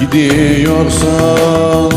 gidiyorsan